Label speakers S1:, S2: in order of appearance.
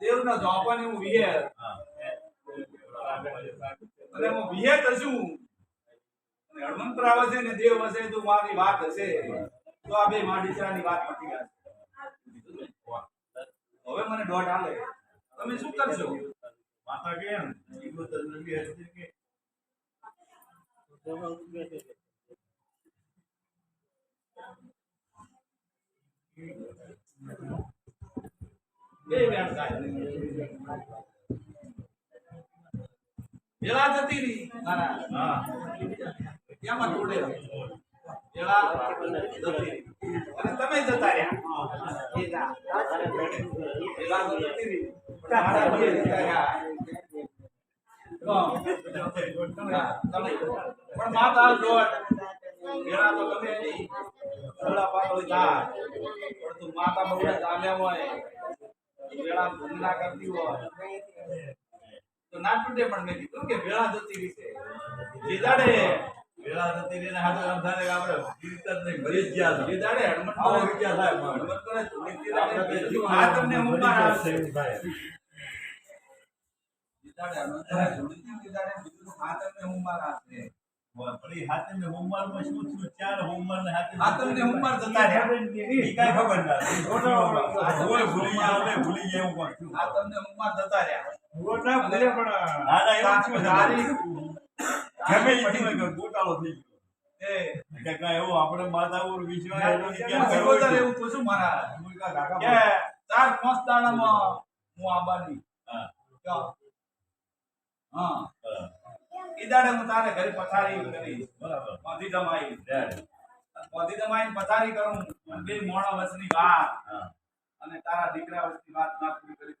S1: દેવના જોપાને હું વિહે અને હું વિહે તો શું અને આવે છે ને દેવ હશે તો મારી વાત હશે. તો આ બે માં દીકરાની વાત નથી હવે મને દોઢ હાલે. તમે શું કરશો?
S2: માતા કેમ ઈગો તને બી હશે કે
S1: બે વ્યાણ થાય વેળા જતી રહી. જતી અને તમે જતા રહ્યા. પણ માતા દોડ વેળા તો તમે નહીં. પણ તું માતા બહુ જામ્યા હોય. વેળા ભૂલ ના કરતી હોય. તો ના તૂટે પણ મેં કીધું કે વેળા જતી રહી છે. જે દાડે
S2: વેળા થતી રહીને હાથે રમતાને આપણે કીર્તન ને ભરી ગયા
S1: જે દાડે હનુમંત કરે-
S2: વિચાર થાય મારો.
S1: કરે ધૂળેટી આ તમને મુંબાર આવશે જે દાડે હનુમંત કરે ધૂળેટી બીજું આ તમને મુંબાર આવશે
S2: વળી હાથે ને હોમવારમાં શું થયું? ચાર હોમવાર ને હાથે
S1: આ તમને મુંબાર જતા રહ્યા.
S2: ઈ કાંઈ ખબર ના હતી. ભૂલી ગયા હવે ભૂલી ગયા એવું પણ
S1: આ તમને મુંબાર જતા રહ્યા.
S2: ના, ના, એવું થયું છે. ગમે ઈ થયું ગોટાળો થઈ ગયો.
S1: એ.
S2: કે કાંઈ આપણે માતા ઉપર વિશ્વાસ એનો ની કેમ કરવો
S1: સિકોતર
S2: જોઈએ?
S1: એવું મારા
S2: કાંઈ કાકા
S1: કે ચાર પાંચ દાડામાં હું આબાની
S2: હા,
S1: હા.
S2: હા,
S1: ઈ દાડે હું તારે ઘરે પથારી
S2: બરાબર.
S1: મોધી જમાઈ
S2: ત્યારે.
S1: મોધી જમાઈ પથારી કરું અને બે મોણા વસની વાત. અને તારા દીકરા વચની વાત ના પૂરી કરી